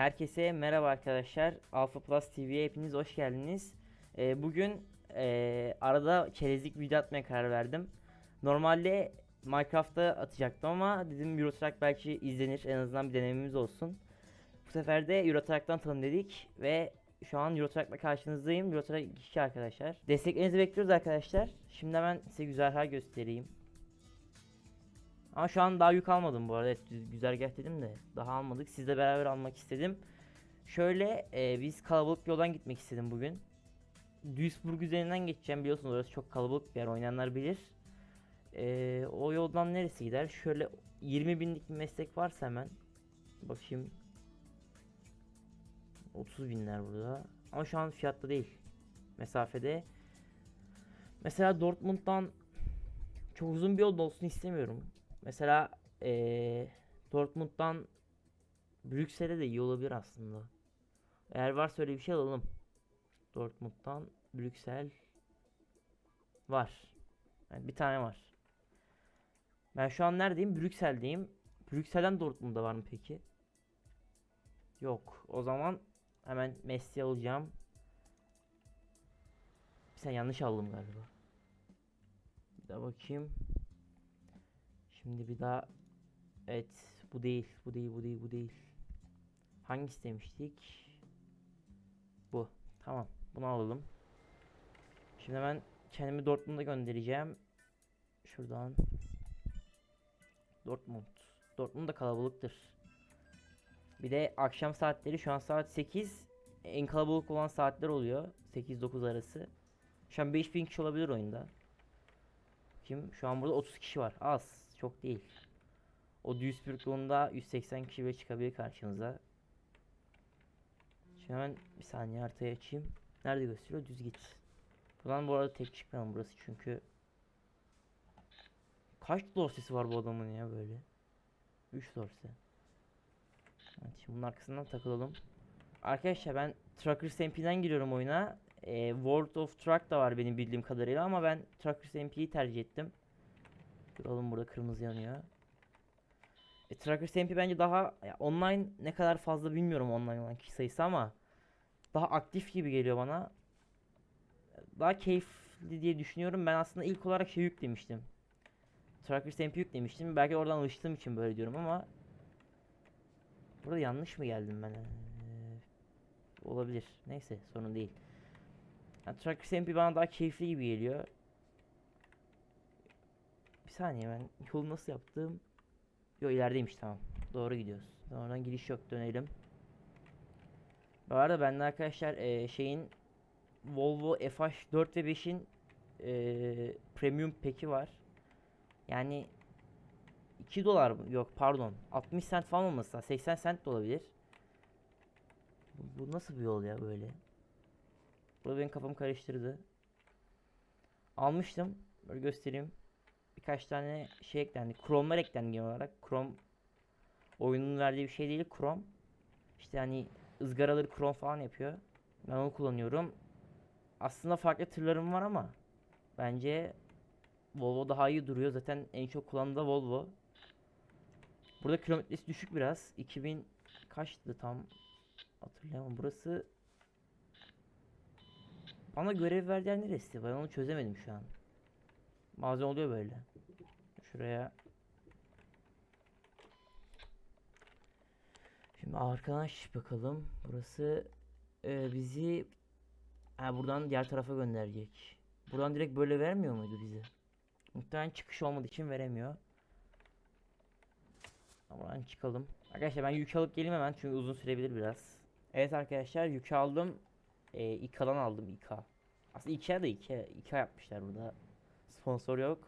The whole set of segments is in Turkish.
Herkese merhaba arkadaşlar. Alpha Plus TV'ye hepiniz hoş geldiniz. Ee, bugün ee, arada çerezlik video atmaya karar verdim. Normalde Minecraft'ta atacaktım ama dedim Euro Truck belki izlenir en azından bir denememiz olsun. Bu sefer de Euro Truck'tan tanım dedik ve şu an Euro Truck'la karşınızdayım. Euro Truck 2 arkadaşlar. Desteklerinizi bekliyoruz arkadaşlar. Şimdi hemen size güzergah göstereyim. Ama şu an daha yük almadım bu arada. Evet, güzergah dedim de daha almadık. Sizle beraber almak istedim. Şöyle e, biz kalabalık bir yoldan gitmek istedim bugün. Duisburg üzerinden geçeceğim biliyorsunuz orası çok kalabalık bir yer oynayanlar bilir. E, o yoldan neresi gider? Şöyle 20 binlik bir meslek varsa hemen bakayım. 30 binler burada. Ama şu an fiyatta değil. Mesafede. Mesela Dortmund'dan çok uzun bir yol olsun istemiyorum. Mesela eee Dortmund'dan Brüksel'e de iyi olabilir aslında. Eğer varsa öyle bir şey alalım. Dortmund'dan Brüksel var. Yani bir tane var. Ben şu an neredeyim? Brüksel'deyim. Brüksel'den Dortmund'da var mı peki? Yok. O zaman hemen Messi alacağım. Sen yanlış aldım galiba. Bir daha bakayım. Şimdi bir daha Evet bu değil bu değil bu değil bu değil. Hangisi demiştik? Bu. Tamam bunu alalım. Şimdi hemen kendimi Dortmund'a göndereceğim. Şuradan. Dortmund. Dortmund kalabalıktır. Bir de akşam saatleri şu an saat 8 En kalabalık olan saatler oluyor. 8-9 arası. Şu an 5000 kişi olabilir oyunda. Kim? Şu an burada 30 kişi var. Az çok değil o Duisburg yolunda 180 kişi bile çıkabilir karşınıza. Şimdi hemen bir saniye haritayı açayım. Nerede gösteriyor? Düz git. Buradan bu arada tek çıkmayalım burası çünkü. Kaç dorsesi var bu adamın ya böyle? 3 dorse. Evet şimdi bunun arkasından takılalım. Arkadaşlar ben Truckers MP'den giriyorum oyuna. Ee, World of Truck da var benim bildiğim kadarıyla ama ben Truckers MP'yi tercih ettim. Duralım burada kırmızı yanıyor. E, Trackers MP bence daha ya, online ne kadar fazla bilmiyorum online olan kişi sayısı ama daha aktif gibi geliyor bana. Daha keyifli diye düşünüyorum. Ben aslında ilk olarak şey yüklemiştim. Trackers MP yüklemiştim. Belki oradan alıştığım için böyle diyorum ama Burada yanlış mı geldim ben? Ee, olabilir. Neyse sorun değil. Yani Trackers MP bana daha keyifli gibi geliyor. Saniye ben yolu nasıl yaptım? Yo ilerideymiş tamam. Doğru gidiyoruz. Oradan giriş yok dönelim. Bu arada bende arkadaşlar eee, şeyin Volvo FH4 ve 5'in eee, premium peki var. Yani 2 dolar mı? Yok pardon. 60 cent falan olması lazım. 80 cent de olabilir. Bu, bu nasıl bir yol ya böyle? Bu benim kafamı karıştırdı. Almıştım. Böyle göstereyim birkaç tane şey eklendi. Chrome'lar eklendi genel olarak. Chrome oyunun verdiği bir şey değil. Chrome. İşte hani ızgaraları Chrome falan yapıyor. Ben onu kullanıyorum. Aslında farklı tırlarım var ama bence Volvo daha iyi duruyor. Zaten en çok kullanılan da Volvo. Burada kilometresi düşük biraz. 2000 kaçtı tam hatırlayamam. Burası bana görev verdiği neresi? Ben onu çözemedim şu an. Bazen oluyor böyle. Şuraya. Şimdi arkadaş bakalım. Burası e, bizi ha, buradan diğer tarafa gönderecek. Buradan direkt böyle vermiyor muydu bizi? Muhtemelen çıkış olmadığı için veremiyor. Buradan çıkalım. Arkadaşlar ben yük alıp geleyim hemen çünkü uzun sürebilir biraz. Evet arkadaşlar yük aldım. E, İKA'dan aldım İKA. Aslında İKEA da İKEA, İKEA yapmışlar burada. Sponsor yok.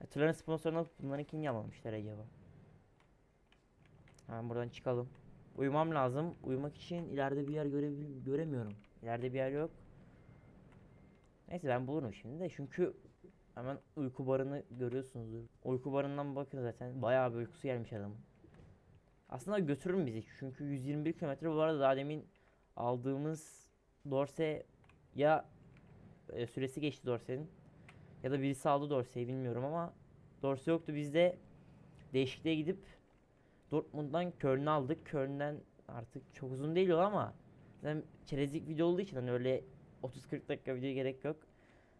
Ya, Tırların sponsorunu alıp bunlarınkini yapmamışlar acaba. Hemen buradan çıkalım. Uyumam lazım. Uyumak için ileride bir yer görebil göremiyorum. İleride bir yer yok. Neyse ben bulurum şimdi de çünkü hemen uyku barını görüyorsunuzdur. Uyku barından bakın zaten bayağı bir uykusu gelmiş adamın. Aslında götürür bizi çünkü 121 kilometre bu arada daha demin aldığımız Dorse ya e, süresi geçti Dorse'nin ya da birisi aldı Dorsey'i bilmiyorum ama Dorse yoktu. Biz de değişikliğe gidip Dortmund'dan Köln'ü aldık. Köln'den Artık çok uzun değil o ama zaten çerezlik video olduğu için hani öyle 30-40 dakika video gerek yok.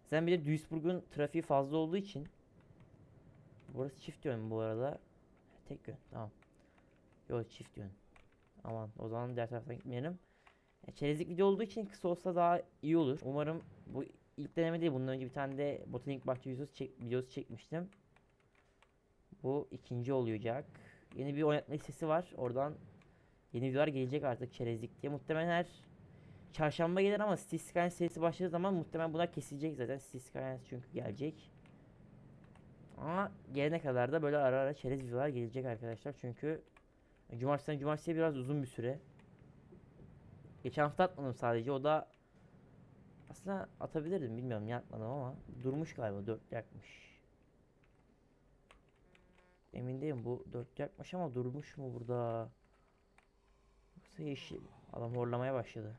Zaten bir de Duisburg'un trafiği fazla olduğu için Burası çift yön bu arada. Tek yön tamam. Yok çift yön. Aman o zaman diğer taraftan gitmeyelim. Çerezlik video olduğu için kısa olsa daha iyi olur. Umarım bu ilk deneme değil. Bundan önce bir tane de botanik bahçe videosu, çek, videosu çekmiştim. Bu ikinci olacak. Yeni bir oynatma listesi var. Oradan yeni videolar gelecek artık çerezlik diye. Muhtemelen her çarşamba gelir ama City Skylines serisi başladığı zaman muhtemelen bunlar kesilecek zaten. City Skylines çünkü gelecek. Ama gelene kadar da böyle ara ara çerez videolar gelecek arkadaşlar. Çünkü cumartesinden cumartesiye biraz uzun bir süre. Geçen hafta atmadım sadece. O da aslında atabilirdim bilmiyorum niye atmadım ama durmuş galiba 4 yakmış. Emin değilim bu 4 yakmış ama durmuş mu burada? Yoksa yeşil. Adam horlamaya başladı.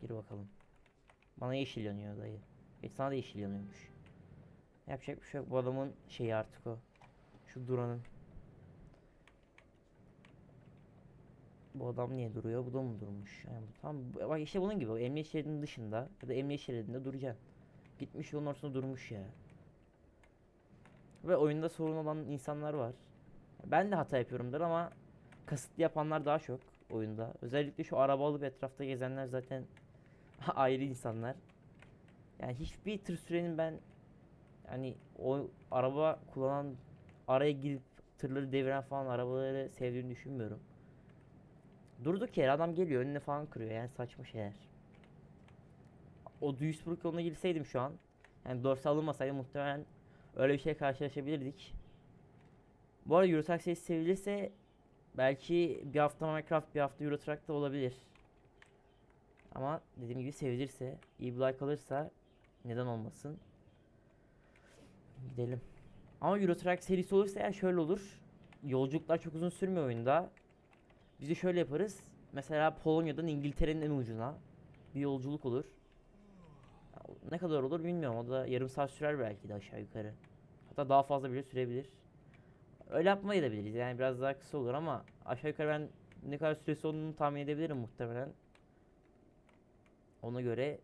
Gir bakalım. Bana yeşil yanıyor dayı. E sana da yeşil yanıyormuş. Yapacak bir şey yok. Bu adamın şeyi artık o. Şu duranın. Bu adam niye duruyor? Bu da mı durmuş? Yani bu, tam bak işte bunun gibi. Emniyet şeridinin dışında ya da emniyet şeridinde duracaksın. Gitmiş yolun ortasında durmuş ya. Ve oyunda sorun olan insanlar var. Ben de hata yapıyorumdur ama kasıtlı yapanlar daha çok oyunda. Özellikle şu araba alıp etrafta gezenler zaten ayrı insanlar. Yani hiçbir tır sürenin ben yani o araba kullanan araya girip tırları deviren falan arabaları sevdiğini düşünmüyorum. Durduk yere adam geliyor önüne falan kırıyor yani saçma şeyler. O Duisburg yoluna girseydim şu an yani dorsal alınmasaydı muhtemelen öyle bir şey karşılaşabilirdik. Bu arada Euro Truck serisi sevilirse belki bir hafta Minecraft bir hafta Euro Truck da olabilir. Ama dediğim gibi sevilirse, iyi bir like alırsa neden olmasın? Gidelim. Ama Euro Truck serisi olursa eğer şöyle olur. Yolculuklar çok uzun sürmüyor oyunda. Biz de şöyle yaparız. Mesela Polonya'dan İngiltere'nin en ucuna bir yolculuk olur. Ne kadar olur bilmiyorum. O da yarım saat sürer belki de aşağı yukarı. Hatta daha fazla bile sürebilir. Öyle yapmayı da biliriz. Yani biraz daha kısa olur ama aşağı yukarı ben ne kadar süresi olduğunu tahmin edebilirim muhtemelen. Ona göre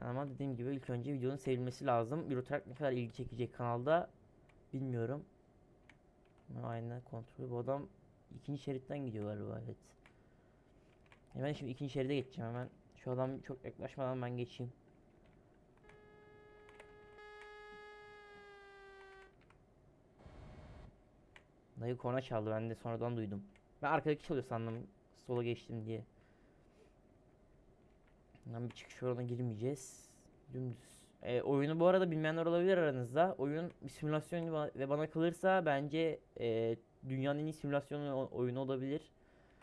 yani ama dediğim gibi ilk önce videonun sevilmesi lazım. Eurotrack ne kadar ilgi çekecek kanalda bilmiyorum. Aynı kontrol. Bu adam ikinci şeritten gidiyor galiba evet. Hemen şimdi ikinci şeride geçeceğim hemen. Şu adam çok yaklaşmadan ben geçeyim. Dayı korna çaldı ben de sonradan duydum. Ben arkadaki çalıyor sandım sola geçtim diye. Hemen bir çıkış yoluna girmeyeceğiz. Dümdüz. E, oyunu bu arada bilmeyenler olabilir aranızda. Oyun bir simülasyon ve bana kalırsa bence e, dünyanın en iyi simülasyon oyunu olabilir.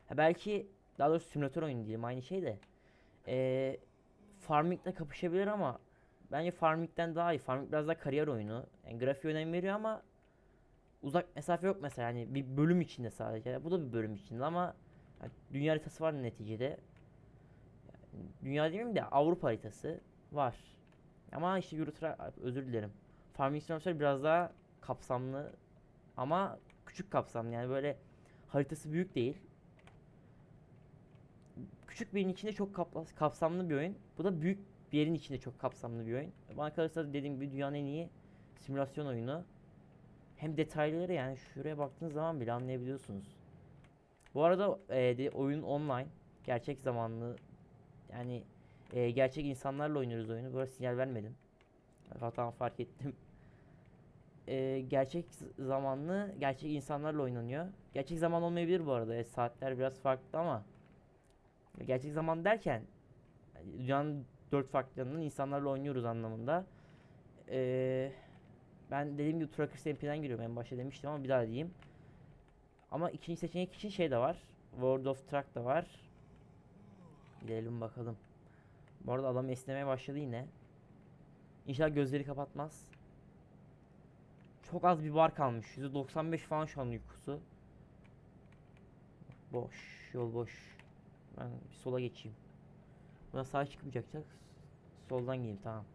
Ha, belki daha doğrusu simülatör oyunu diyelim aynı şey de. E, Farming'le kapışabilir ama bence Farming'den daha iyi. Farming biraz daha kariyer oyunu. Yani grafiğe önem veriyor ama uzak mesafe yok mesela hani bir bölüm içinde sadece. Bu da bir bölüm içinde ama yani dünya haritası var neticede. Dünya demeyeyim de Avrupa haritası var. Ama işte Euro özür dilerim. Farming Simulator biraz daha kapsamlı ama küçük kapsamlı yani böyle haritası büyük değil. Küçük bir yerin içinde çok kapsamlı bir oyun. Bu da büyük bir yerin içinde çok kapsamlı bir oyun. Bana kalırsa dediğim gibi dünyanın en iyi simülasyon oyunu. Hem detayları yani şuraya baktığınız zaman bile anlayabiliyorsunuz. Bu arada e, de, oyun online. Gerçek zamanlı yani e, gerçek insanlarla oynuyoruz oyunu. Böyle sinyal vermedim. Hatam fark ettim. E, gerçek zamanlı, gerçek insanlarla oynanıyor. Gerçek zaman olmayabilir bu arada. E, saatler biraz farklı ama gerçek zaman derken dünyanın dört farklı yanından insanlarla oynuyoruz anlamında. E, ben dediğim gibi Truckers MP'den giriyorum. En başta demiştim ama bir daha diyeyim. Ama ikinci seçenek için şey de var. World of Truck da var. Gidelim bakalım. Bu arada adam esnemeye başladı yine. İnşallah gözleri kapatmaz. Çok az bir bar kalmış. %95 falan şu an uykusu. Boş. Yol boş. Ben bir sola geçeyim. Buna sağ çıkmayacak. Soldan gideyim tamam.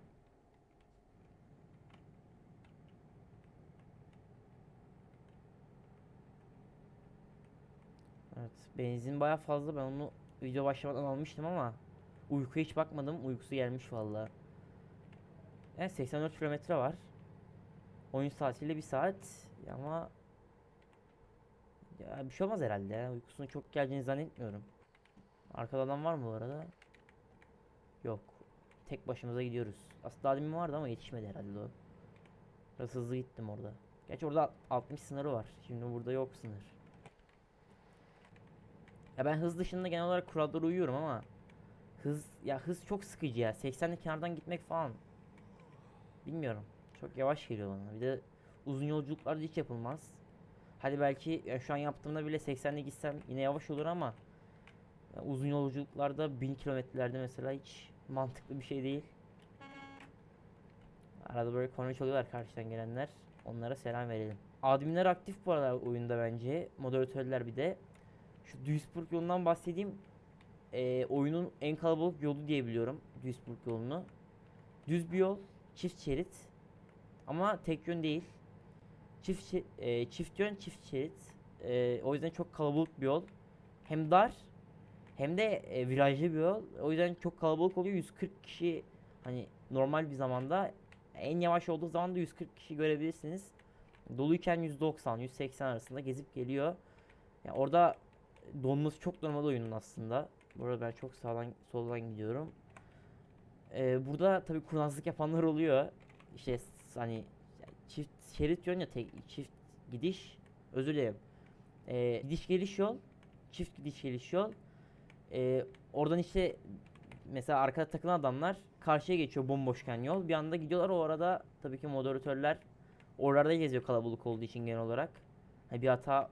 Evet, benzin baya fazla. Ben onu video başlamadan almıştım ama uykuya hiç bakmadım. Uykusu gelmiş vallahi. Evet 84 kilometre var. Oyun saatiyle bir saat ama ya bir şey olmaz herhalde ya. Uykusunun çok geleceğini zannetmiyorum. Arkada adam var mı bu arada? Yok. Tek başımıza gidiyoruz. Aslında demin vardı ama yetişmedi herhalde o. Biraz hızlı gittim orada. Gerçi orada 60 sınırı var. Şimdi burada yok sınır. Ya ben hız dışında genel olarak kurallara uyuyorum ama hız ya hız çok sıkıcı ya. 80'le kenardan gitmek falan. Bilmiyorum. Çok yavaş geliyor bana. Bir de uzun yolculuklarda hiç yapılmaz. Hadi belki ya şu an yaptığımda bile 80'le gitsem yine yavaş olur ama ya uzun yolculuklarda 1000 kilometrelerde mesela hiç mantıklı bir şey değil. Arada böyle konu çalıyorlar karşıdan gelenler. Onlara selam verelim. Adminler aktif bu arada oyunda bence. Moderatörler bir de. Şu Duisburg yolundan bahsedeyim. Ee, oyunun en kalabalık yolu diye biliyorum. Duisburg yolunu. Düz bir yol. Çift şerit. Ama tek yön değil. Çift e, çift yön çift şerit. E, o yüzden çok kalabalık bir yol. Hem dar hem de e, virajlı bir yol. O yüzden çok kalabalık oluyor. 140 kişi hani normal bir zamanda en yavaş olduğu zaman da 140 kişi görebilirsiniz. Doluyken 190 180 arasında gezip geliyor. Yani orada donması çok normal oyunun aslında. Bu arada ben çok sağdan soldan gidiyorum. Ee, burada tabii kurnazlık yapanlar oluyor. İşte hani çift şerit diyorsun ya tek çift gidiş özür dilerim. Ee, gidiş geliş yol çift gidiş geliş yol. Ee, oradan işte mesela arkada takılan adamlar karşıya geçiyor bomboşken yol. Bir anda gidiyorlar o arada tabii ki moderatörler oralarda geziyor kalabalık olduğu için genel olarak. Hani bir hata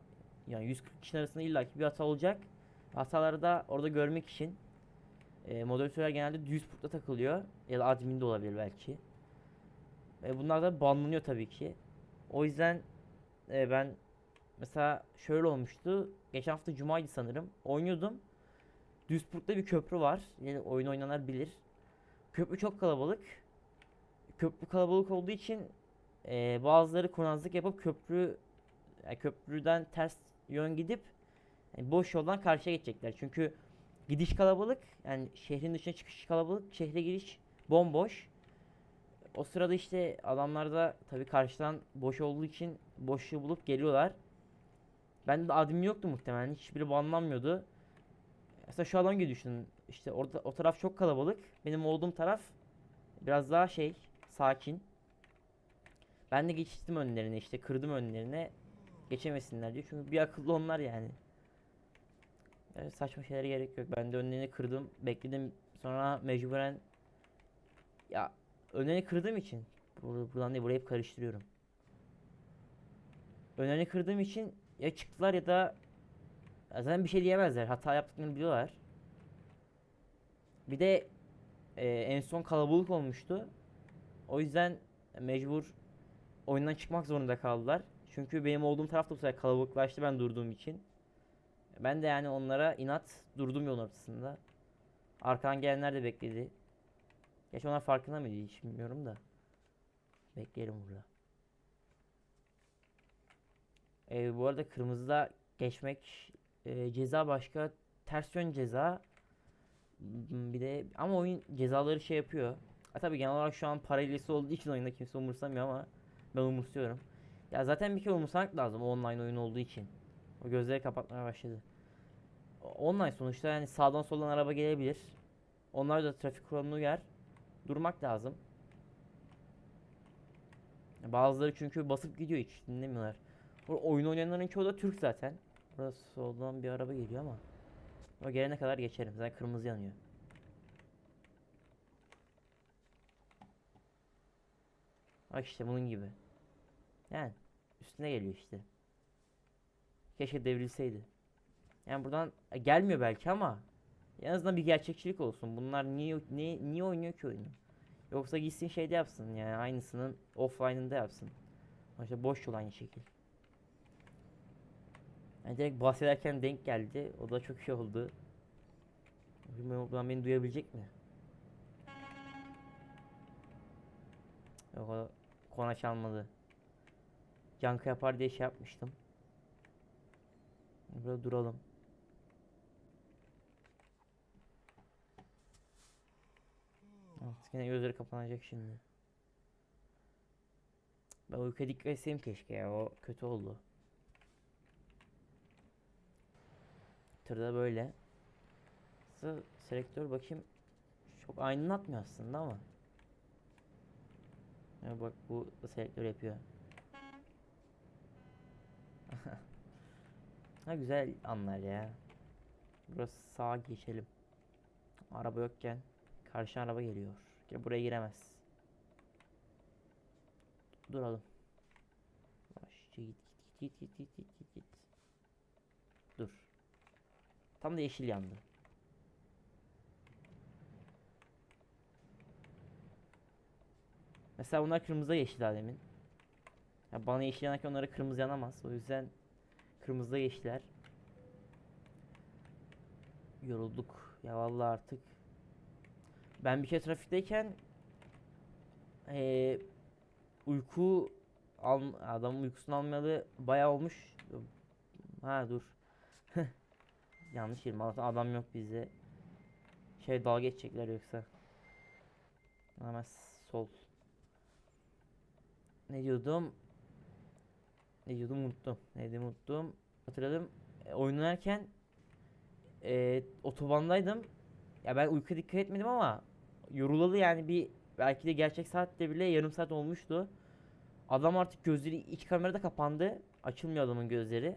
yani 140 kişinin arasında illaki bir hata olacak. Hataları da orada görmek için e, moderatörler genelde Duisburg'da takılıyor ya da admin de olabilir belki. E, bunlar da banlanıyor tabii ki. O yüzden e, ben mesela şöyle olmuştu. Geçen hafta cumaydı sanırım. Oynuyordum. Duisburg'da bir köprü var. Yani oyun oynananlar bilir. Köprü çok kalabalık. Köprü kalabalık olduğu için e, bazıları kurnazlık yapıp köprü yani köprüden ters yön gidip yani boş yoldan karşıya geçecekler. Çünkü gidiş kalabalık. Yani şehrin dışına çıkış kalabalık. Şehre giriş bomboş. O sırada işte adamlar da tabii karşıdan boş olduğu için boşluğu bulup geliyorlar. Ben de admin yoktu muhtemelen. Hiçbiri banlanmıyordu. Mesela şu adam gibi düşünün. İşte orada o taraf çok kalabalık. Benim olduğum taraf biraz daha şey sakin. Ben de geçtim önlerine işte kırdım önlerine. Geçemesinler diye. Çünkü bir akıllı onlar yani. Öyle saçma şeylere gerek yok. Ben de önlerini kırdım. Bekledim. Sonra mecburen ya önlerini kırdığım için bur- buradan değil burayı hep karıştırıyorum. Önlerini kırdığım için ya çıktılar ya da ya zaten bir şey diyemezler. Hata yaptıklarını biliyorlar. Bir de e, en son kalabalık olmuştu. O yüzden mecbur oyundan çıkmak zorunda kaldılar. Çünkü benim olduğum taraf da bu sefer kalabalıklaştı ben durduğum için. Ben de yani onlara inat durdum yolun ortasında. Arkadan gelenler de bekledi. Geç onlar farkında mıydı hiç bilmiyorum da. Bekleyelim burada. Ee, bu arada kırmızıda geçmek e, ceza başka ters yön ceza bir de ama oyun cezaları şey yapıyor. Ha tabii genel olarak şu an para ilgisi olduğu için oyunda kimse umursamıyor ama ben umursuyorum. Ya zaten bir kere umursamak lazım online oyun olduğu için. O gözleri kapatmaya başladı. Online sonuçta yani sağdan soldan araba gelebilir. Onlar da trafik kuralına uyar. Durmak lazım. Bazıları çünkü basıp gidiyor hiç dinlemiyorlar. Bu oyun oynayanların çoğu da Türk zaten. Burası soldan bir araba geliyor ama. O gelene kadar geçerim. Zaten kırmızı yanıyor. Bak işte bunun gibi. Yani üstüne geliyor işte. Keşke devrilseydi. Yani buradan e, gelmiyor belki ama en azından bir gerçekçilik olsun. Bunlar niye niye, niye oynuyor ki oyunu? Yoksa gitsin şeyde yapsın yani aynısının offline'ında yapsın. İşte boş yol aynı şekil. Yani direkt bahsederken denk geldi. O da çok şey oldu. Bilmiyorum beni duyabilecek mi? Yok o kona çalmadı. Yankı yapar diye şey yapmıştım. Burada duralım. Yine gözleri kapanacak şimdi. Ben uykuya dikkat etseydim keşke ya. O kötü oldu. Tırda böyle. Selektör bakayım. Çok aydınlatmıyor aslında ama. Ya bak bu selektör yapıyor. ha güzel anlar ya. Burası sağa geçelim. Araba yokken karşı araba geliyor. Ya buraya giremez. Duralım. Başça git git git git git git git. Dur. Tam da yeşil yandı. Mesela bunlar kırmızı yeşil alemin. Ya bana yeşil yanarken onlara kırmızı yanamaz. O yüzden kırmızı yeşiller. Yorulduk. Ya vallahi artık ben bir kere trafikteyken eee uyku al adamın uykusunu almayalı bayağı olmuş. Ha dur. Yanlış yerim. Adam yok bizde. Şey dalga geçecekler yoksa. Hemen sol. Ne diyordum? Ne diyordum unuttum. Neydi unuttum. Hatırladım. E, oynarken e, otobandaydım. Ya ben uykuya dikkat etmedim ama yorulalı yani bir belki de gerçek saatte bile yarım saat olmuştu. Adam artık gözleri iç kamerada kapandı. Açılmıyor adamın gözleri.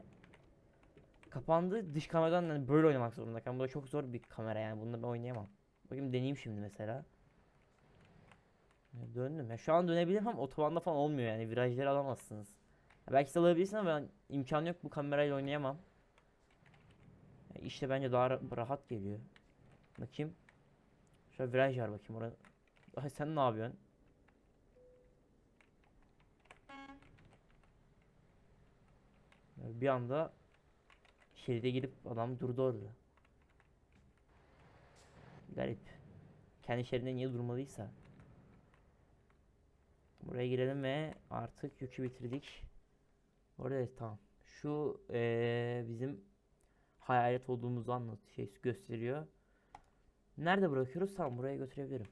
Kapandı. Dış kameradan yani böyle oynamak zorunda. kaldım. Bu da çok zor bir kamera yani. Bunda ben oynayamam. Bakayım deneyeyim şimdi mesela. Ya Döndüm. Ya şu an dönebilirim ama otobanda falan olmuyor yani. Virajları alamazsınız. Ya belki de alabilirsin ama ben imkanı yok bu kamerayla oynayamam. Ya işte bence daha ra- rahat geliyor. Bakayım. Şöyle viraj var bakayım orada. Ay sen ne yapıyorsun? Ya Bir anda şeride girip adam durdu orada. Garip. Kendi şeridinde niye durmalıysa. Buraya girelim ve artık yükü bitirdik. Orada evet, tamam. Şu eee, bizim hayalet olduğumuzu anlat şey gösteriyor. Nerede bırakıyoruz? Tamam buraya götürebilirim.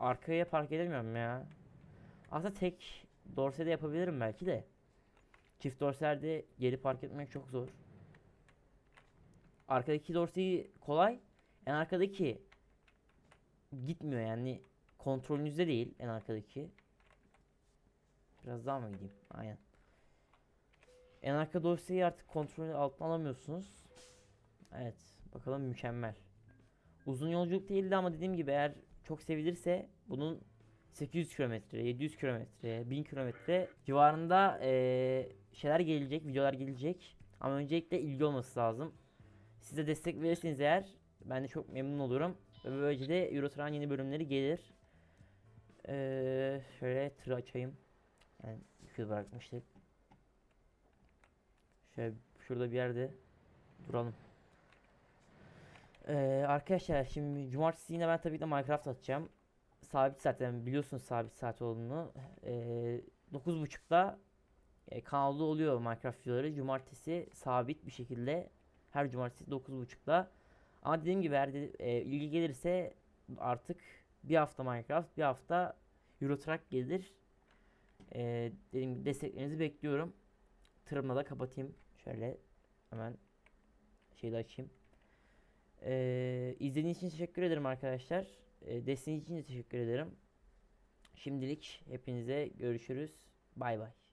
Arkaya park edemiyorum ya. Aslında tek dorsede yapabilirim belki de. Çift dorselerde geri park etmek çok zor. Arkadaki dorseyi kolay. En arkadaki gitmiyor yani kontrolünüzde değil en arkadaki. Biraz daha mı gideyim? Aynen. En arka dorseyi artık kontrolü altına alamıyorsunuz. Evet. Bakalım mükemmel. Uzun yolculuk değildi ama dediğim gibi eğer çok sevilirse bunun 800 kilometre, 700 kilometre, 1000 kilometre civarında eee, şeyler gelecek, videolar gelecek. Ama öncelikle ilgi olması lazım. Siz de destek verirseniz eğer ben de çok memnun olurum. Ve böylece de Eurotran yeni bölümleri gelir. Eee, şöyle tırı açayım. Yani yükü bırakmıştık. Şöyle şurada bir yerde duralım. Ee, arkadaşlar şimdi cumartesi yine ben tabii ki de Minecraft atacağım. Sabit yani biliyorsunuz sabit saat olduğunu. Ee, 9.30'da e, kanalda oluyor Minecraft videoları. Cumartesi sabit bir şekilde her cumartesi 9.30'da. Ama dediğim gibi eğer de- e, ilgi gelirse artık bir hafta Minecraft, bir hafta Euro gelir. Ee, dediğim gibi desteklerinizi bekliyorum. Tırımla da kapatayım. Şöyle hemen şeyi de açayım. Ee, izlediğiniz için teşekkür ederim arkadaşlar. Ee, desteğiniz için de teşekkür ederim. Şimdilik hepinize görüşürüz. Bay bay.